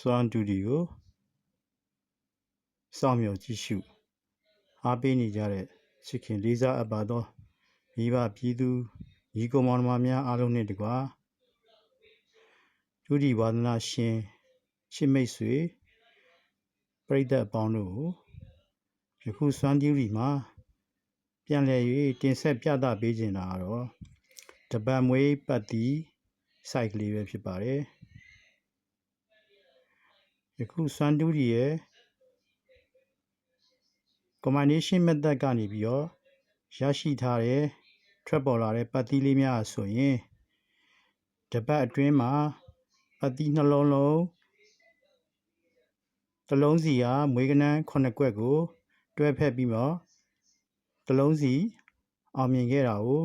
စွမ်းတူဒီကိုစောင့်မျှော်ကြည့်ရှုအားပေးနေကြတဲ့ချစ်ခင်လေးစားအပ်ပါသောမိဘပြည်သူညီကောင်မောင်နှမများအားလုံးနှင့်တကွာဒုတိဝါဒနာရှင်ချစ်မိတ်ဆွေပရိသတ်အပေါင်းတို့ကိုယခုစွမ်းတူဒီမှာပြန်လည်၍တင်ဆက်ပြသပေးခြင်းတာကတော့တပတ်မွေးပတ်တီစိုက်ကလေးပဲဖြစ်ပါတယ် ယခုစွမ်းတူဒီရဲ့ combination method ကနေပြီးတော့ရရှိထားတဲ့ထွက်ပေါ်လာတဲ့ပတ်သီးလေးများဆိုရင်တစ်ပတ်အတွင်းမှာပတ်သီးနှလုံးလုံးတစ်လုံးစီကမွေးကနန်း9ကွက်ကို တွဲဖက်ပြီးတော့တစ်လုံးစီအောင်မြင်ခဲ့တာကို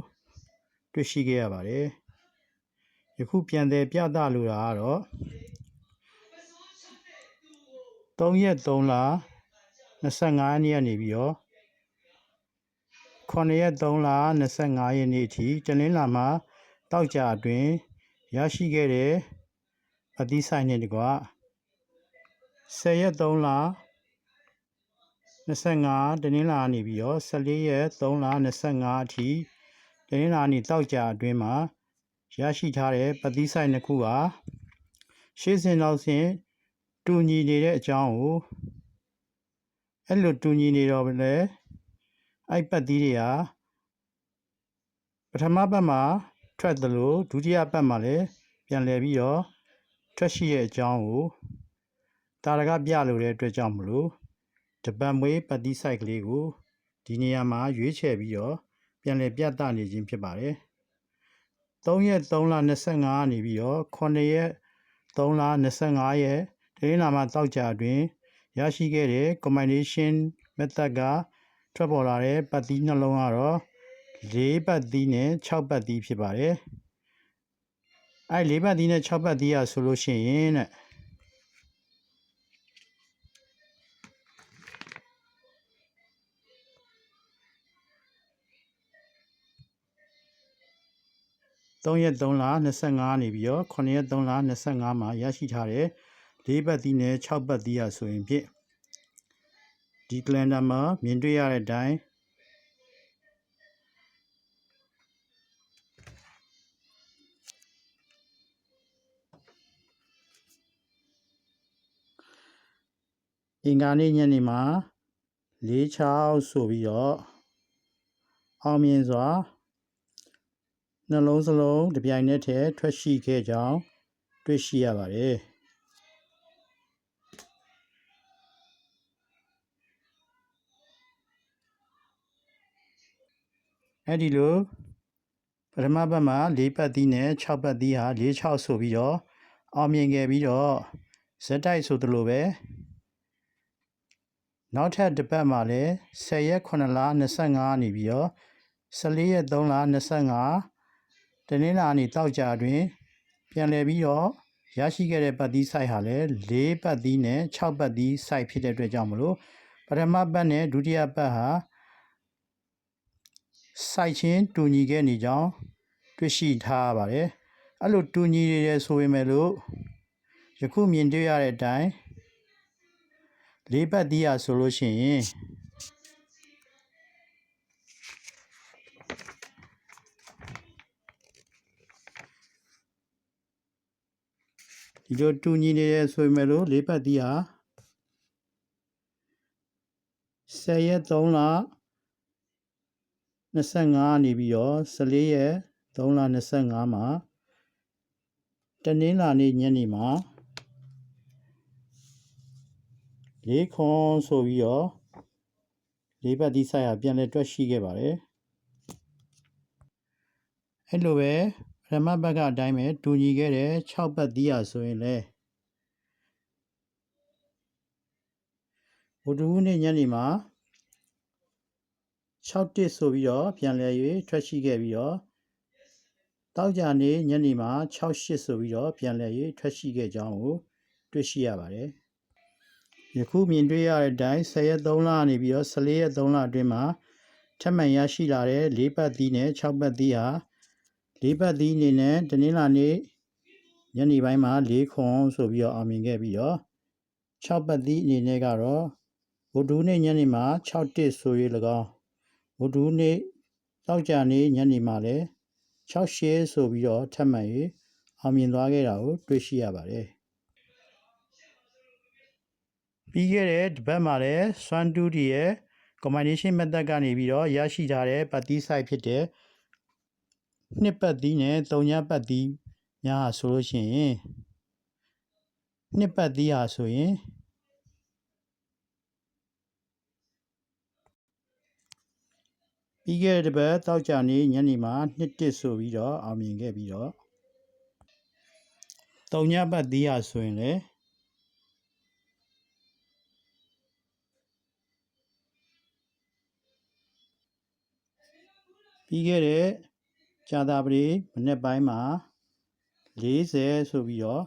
တွေ့ရှိခဲ့ရပါတယ်ယခုပြန်တယ်ပြသလိုတာကတော့ 3ရက်3လ25ရက်နေ့ကနေပြီးတော့9ရက်3လ25ရက်နေ့အထိတနင်္လာမှာတောက်ကြအတွင်းရရှိခဲ့တဲ့အသီးဆိုင်နဲ့တကွ10ရက်3လ25တနင်္လာနေပြီးတော့14ရက်3လ25အထိတနင်္လာနေ့တောက်ကြအတွင်းမှာရရှိထားတဲ့ပတိဆိုင်နှစ်ခုဟာရှေ့စဉ်နောက်စဉ် တူညီနေတဲ့အကြောင်းကိုအဲ့လိုတူညီနေတော့လေအဲ့ပတ်သီးတွေဟာပထမပတ်မှာထွက်သလိုဒုတိယပတ်မှာလည်းပြန်လည်ပြီးတော့ထွက်ရှိရဲ့အကြောင်းကိုတာရကပြလိုတဲ့အတွက်ကြောင့်မလို့တပတ်မွေးပတ်သီးဆိုင်ကလေးကိုဒီနေရာမှာရွေးချယ်ပြီးတော့ပြန်လည်ပြသနေခြင်းဖြစ်ပါတယ်3ရက်3လ25နေပြီးတော့9ရက်3လ25ရက် တနင်္လာမှာတောက်ကြအတွင်းရရှိခဲ့တဲ့ combination method ကထွက်ပေါ်လာတဲ့ပတ်သီးနှလုံးကတော့၄ပတ်သီးနဲ့6ပတ်သီးဖြစ်ပါတယ်။အဲ၄ပတ်သီးနဲ့6ပတ်သီးရဆိုလို့ရှိရင်တဲ့3ရက်3လ25နေပြီးတော့9ရက်3လ25မှာရရှိထားတဲ့ ၄ပတ်သီးနဲ့6ပတ်သီးရဆိုရင်ဖြင့်ဒီကလန်ဒါမှာမြင်တွေ့ရတဲ့အတိုင်းအင်္ဂါနေ့ညနေမှာ၄6ဆိုပြီးတော့အောင်မြင်စွာနှလုံးစလုံးတစ်ပြိုင်နက်တည်းထွက်ရှိခဲ့ကြောင်းတွေ့ရှိရပါတယ် အဲ့ဒီလိုပထမဘက်မှာ၄ပတ်သီးနဲ့6ပတ်သီးဟာ၄6ဆိုပြီးတော့အောင်မြင်ခဲ့ပြီးတော့ဇက်တိုက်ဆိုသလိုပဲနောက်ထပ်တစ်ပတ်မှာလည်း10ရက်9လ25နေပြီးတော့14ရက်3လ25တနင်္လာနေ့တောက်ကြတွင် ပြန်လည်ပြီးတော့ရရှိခဲ့တဲ့ပတ်သီးဆိုင်ဟာလည်း၄ပတ်သီးနဲ့6ပတ်သီးဆိုင်ဖြစ်တဲ့အတွက်ကြောင့်မလို့ပထမပတ်နဲ့ဒုတိယပတ်ဟာ စိုက်ချင်းတူညီခဲ့နေကြောင်းတွေ့ရှိထားရပါတယ်အဲ့လိုတူညီနေတယ်ဆိုပေမဲ့လို့ယခုမြင်တွေ့ရတဲ့အတိုင်းလေးပတ်သီးရဆိုလို့ရှိရင်ဒီလိုတူညီနေတယ်ဆိုပေမဲ့လို့လေးပတ်သီးဟာ10ရက်3လ 25နေပြီးတော့14ရက်3လ25မှာတနင်္လာနေ့ညနေမှာလေးခွန်ဆိုပြီးတော့လေးပတ်တိဆိုင်ရာပြန်လဲတွက်ရှိခဲ့ပါတယ်အဲ့လိုပဲပထမဘက်ကအတိုင်းပဲတူညီခဲ့တဲ့6ပတ်သီးရဆိုရင်လဲဘုဒ္ဓဟူးနေ့ညနေမှာ 6တစ်ဆိုပြီးတော့ပြန်လဲ၍ထွက်ရှိခဲ့ပြီးတော့တောက်ကြနေ့ညနေမှာ6ရှစ်ဆိုပြီးတော့ပြန်လဲ၍ထွက်ရှိခဲ့ကြောင်းကိုတွေ့ရှိရပါတယ်။ယခုမြင်တွေ့ရတဲ့အတိုင်း10ရက်3လနေပြီးတော့14ရက်3လအတွင်းမှာထပ်မံရရှိလာတဲ့၄ပတ်သီးနဲ့6ပတ်သီးဟာ၄ပတ်သီးအနေနဲ့တနင်္လာနေ့ညနေပိုင်းမှာ၄ခွန်ဆိုပြီးတော့အောင်မြင်ခဲ့ပြီးတော့6ပတ်သီးအနေနဲ့ကတော့ဗုဒ္ဓနေ့ညနေမှာ6တစ်ဆို၍၎င်း ဗုဒ္ဓနေ့တောက်ကြနေ့ညနေမှာလည်း6ရှဲဆိုပြီးတော့ထပ်မံ၍အောင်မြင်သွားခဲ့တာကိုတွေ့ရှိရပါတယ်ပြီးခဲ့တဲ့ဒီဘက်မှာလည်းစွမ်တူဒီရဲ့ combination method ကနေပြီးတော့ရရှိထားတဲ့ပတ်သီး site ဖြစ်တဲ့နှစ်ပတ်သီးနဲ့သုံးညပတ်သီးများဟာဆိုလို့ရှိရင်နှစ်ပတ်သီးဟာဆိုရင် ပြီးခဲ့တဲ့တစ်ပတ်တောက်ကြနေညနေမှာနှစ်တစ်ဆိုပြီးတော့အောင်မြင်ခဲ့ပြီးတော့သုံးညပတ်သီးဟာဆိုရင်လည်းပြီးခဲ့တဲ့ကြာသာပတေးမနေ့ပိုင်းမှာ40ဆိုပြီးတော့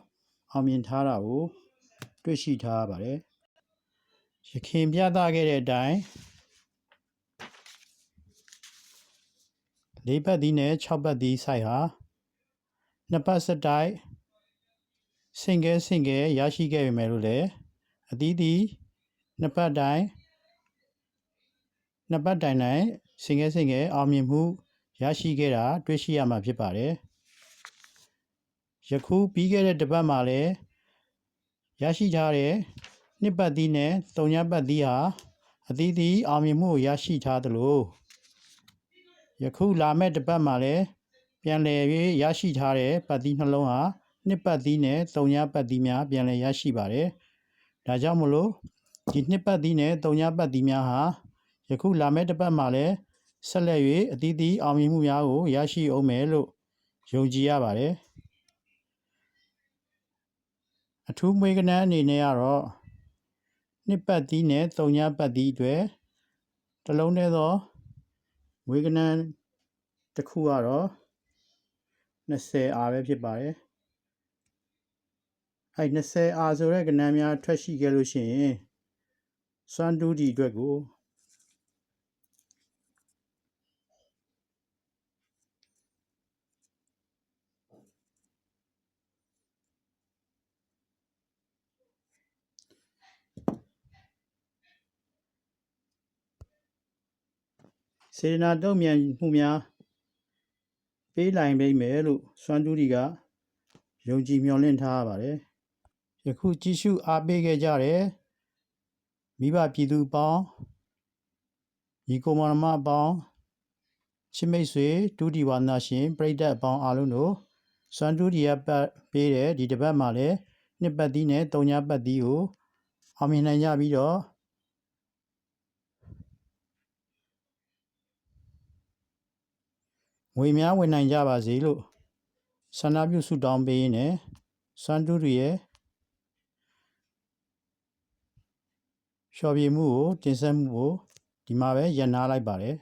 အောင်မြင်ထားတာကိုတွေ့ရှိထားရပါတယ်ရခင်ပြသခဲ့တဲ့အတိုင်း ၄ပတ်သီးနဲ့6ပတ်သီးဆိုင်ဟာနှစ်ပတ်စတိုက်စင်ကဲစင်ကဲရရှိခဲ့ပေမဲ့လို့လည်းအသီးသီးနှစ်ပတ်တိုင်းနှစ်ပတ်တိုင်တိုင်စင်ကဲစင်ကဲအောင်မြင်မှုရရှိခဲ့တာတွေ့ရှိရမှာဖြစ်ပါတယ်ယခုပြီးခဲ့တဲ့တစ်ပတ်မှာလည်းရရှိထားတဲ့နှစ်ပတ်သီးနဲ့သုံးညပတ်သီးဟာအသီးသီးအောင်မြင်မှုကိုရရှိထားသလို ယခုလာမယ့်တစ်ပတ်မှာလည်းပြန်လည်၍ရရှိထားတဲ့ပတ်သီးနှလုံးဟာနှစ်ပတ်သီးနဲ့သုံးညပတ်သီးများပြန်လည်ရရှိပါတယ်။ဒါကြောင့်မလို့ဒီနှစ်ပတ်သီးနဲ့သုံးညပတ်သီးများဟာယခုလာမယ့်တစ်ပတ်မှာလည်းဆက်လက်၍အသီးသီးအောင်မြင်မှုများကိုရရှိအောင်မယ်လို့ယုံကြည်ရပါတယ်။အထူးမွေးကနန်းအနေနဲ့ကတော့နှစ်ပတ်သီးနဲ့သုံးညပတ်သီးအတွက်တစ်လုံးတည်းသော မွေးကနန်းတစ်ခုကတော့20အားပဲဖြစ်ပါတယ်။အဲ20အားဆိုတဲ့ကဏ္ဍများထွက်ရှိခဲ့လို့ရှိရင်စွမ်းတူးဒီအတွက်ကို စေတနာတုံ့ပြန်မှုများပေးနိုင်မိမယ်လို့စွမ်းတူးဒီကယုံကြည်မျှော်လင့်ထားရပါတယ်။ယခုကြည့်ရှုအားပေးခဲ့ကြတဲ့မိဘပြည်သူအပေါင်းညီကိုမောင်နှမအပေါင်းချစ်မိတ်ဆွေတူဒီဝါနာရှင်ပရိသတ်အပေါင်းအားလုံးတို့စွမ်းတူဒီရပတ်ပေးတဲ့ဒီတစ်ပတ်မှာလည်းနှစ်ပတ်သီးနဲ့တုံညာပတ်သီးကိုအောင်မြင်နိုင်ကြပြီးတော့ ငွေများဝင်နိုင်ကြပါစေလို့ဆန္ဒပြုဆုတောင်းပေးရင်းနဲ့စွမ်းတူတွေရဲ့လျှော်ပြေမှုကိုတင်ဆက်မှုကိုဒီမှာပဲရန်နာလိုက်ပါတယ်